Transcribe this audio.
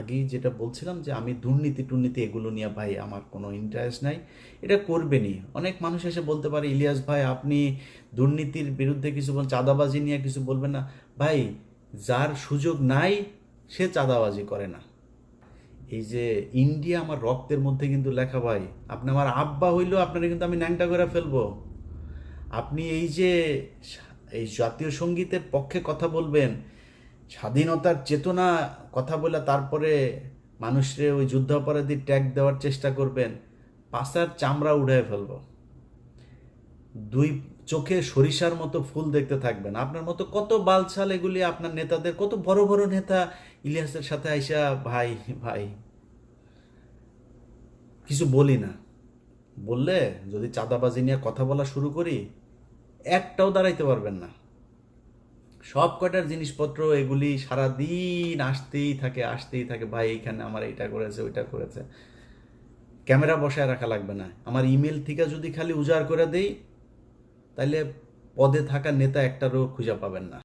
আগেই যেটা বলছিলাম যে আমি দুর্নীতি টুর্নীতি এগুলো নিয়ে ভাই আমার কোনো ইন্টারেস্ট নাই। এটা করবেনই। অনেক মানুষ এসে বলতে পারে, ইলিয়াস ভাই, আপনি দুর্নীতির বিরুদ্ধে কিছু বল, চাঁদাবাজি নিয়ে কিছু বলবেন না। ভাই, যার সুযোগ নাই, সে চাঁদাবাজি করে না। এই যে ইন্ডিয়া আমার রক্তের মধ্যে কিন্তু লেখা ভাই, আপনি আমার আব্বা হইলেও আপনারা কিন্তু আমি ন্যাংটা করে ফেলব। আপনি এই যে এই জাতীয় সঙ্গীতের পক্ষে কথা বলবেন স্বাধীনতার চেতনা কথা বলে তারপরে মানুষরে ওই যুদ্ধাপরাধী ট্যাগ দেওয়ার চেষ্টা করবেন, পাশার চামড়া উড়ায় ফেলব। দুই চোখে সরিষার মতো ফুল দেখতে থাকবেন। আপনার মতো কত বালছাল এগুলি আপনার নেতাদের, কত বড় বড় নেতা ইলিয়াসের সাথে আইসা, ভাই ভাই। কিছু বলি না। বললে যদি চাঁদাবাজি নিয়ে কথা বলা শুরু করি, একটাও দাঁড়াইতে পারবেন না। সব কটার জিনিসপত্র এগুলি সারাদিন আসতেই থাকে আসতেই থাকে, ভাই, এইখানে আমার এইটা করেছে, ওইটা করেছে। ক্যামেরা বসায় রাখা লাগবে না। আমার ইমেল থেকে যদি খালি উজাড় করে দেই তাহলে পদে থাকা নেতা একটারও খুঁজে পাবেন না।